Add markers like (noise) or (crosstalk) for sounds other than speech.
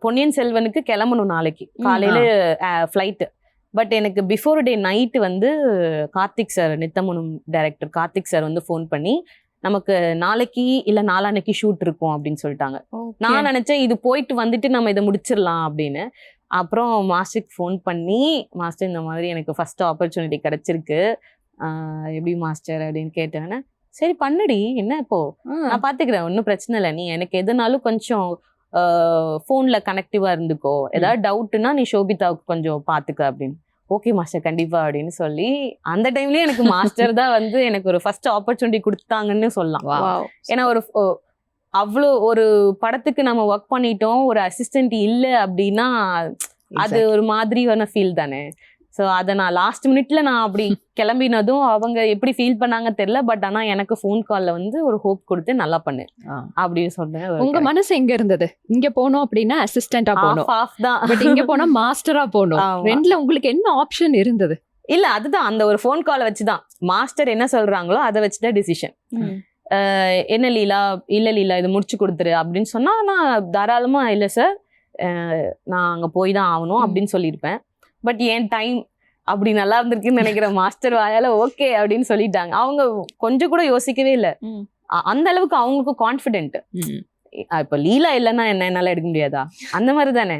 பொன்னியின் செல்வனுக்கு கிளம்பணும் நாளைக்கு. காலையில ஃப்ளைட்டு பட் எனக்கு பிஃபோர் டே நைட்டு வந்து கார்த்திக் சார் நித்தமனும் டைரக்டர் கார்த்திக் சார் வந்து ஃபோன் பண்ணி நமக்கு நாளைக்கு இல்ல நாளான்னைக்கு ஷூட் இருக்கும் அப்படின்னு சொல்லிட்டாங்க. நான் நினைச்சேன் இது போயிட்டு வந்துட்டு நம்ம இதை முடிச்சிடலாம் அப்படின்னு. அப்புறம் மாஸ்டருக்கு ஃபோன் பண்ணி மாஸ்டர் இந்த மாதிரி எனக்கு ஃபர்ஸ்ட் ஆப்பர்ச்சுனிட்டி கிடைச்சிருக்கு. எப்படி மாஸ்டர்? அப்படின்னு கேட்டேன்னு சரி பண்ணுடி. என்ன இப்போ? நான் பாத்துக்கிறேன். ஒன்றும் பிரச்சனை இல்லை. நீ எனக்கு எதுனாலும் கொஞ்சம் ஃபோன்ல கனெக்டிவா இருந்துக்கோ. ஏதாவது டவுட்னா நீ ஷோபிதாவுக்கு கொஞ்சம் பாத்துக்க அப்படின்னு. ஓகே மாஸ்டர் கண்டிப்பா அப்படின்னு சொல்லி அந்த டைம்லயே எனக்கு மாஸ்டர் தான் வந்து எனக்கு ஒரு ஃபர்ஸ்ட் ஆப்பர்ச்சுனிட்டி கொடுத்தாங்கன்னு சொல்லலாம். ஏன்னா ஒரு அவ்வளோ ஒரு படத்துக்கு நம்ம ஒர்க் பண்ணிட்டோம் ஒரு அசிஸ்டன்ட் இல்லை அப்படின்னா அது ஒரு மாதிரியான ஃபீல் தானே. ஸோ அதை நான் லாஸ்ட் மினிட்ல நான் அப்படி (laughs) கிளம்பினதும் அவங்க எப்படி ஃபீல் பண்ணாங்க தெரியல பட் ஆனா எனக்கு ஃபோன் கால்ல வந்து ஒரு ஹோப் கொடுத்து நல்லா பண்ணு. அப்படின்னு சொன்னேன். உங்க மனசு எங்க இருந்தது? இங்க போனோம் அப்படின்னா அசிஸ்டண்டா போகணும் ஆஃப் தான். பட் இங்க போனா (laughs) மாஸ்டரா ஆமா. ரெண்டுல உங்களுக்கு என்ன ஆப்ஷன் இருந்தது? இல்ல அதுதான். அந்த ஒரு ஃபோன் காலை வச்சுதான். மாஸ்டர் என்ன சொல்றாங்களோ அதை வச்சுதான் டிசிஷன் என்ன லீலா? இல்ல லீலா இது முடிச்சு கொடுத்துரு அப்படின்னு சொன்னா நான் தாராளமா இல்ல சார் நான் அங்க போய் தான் ஆகணும். அப்படின்னு சொல்லியிருப்பேன். பட் என் டைம் அப்படி நல்லா இருந்திருக்குன்னு நினைக்கிறேன் மாஸ்டர் வாயால ஓகே அப்படின்னு சொல்லிட்டாங்க. அவங்க கொஞ்சம் கூட யோசிக்கவே இல்லை. அந்த அளவுக்கு அவங்களுக்கும் கான்ஃபிடென்ட் இப்ப லீலா இல்லைன்னா என்ன என்னால எடுக்க முடியாதா? அந்த மாதிரி தானே?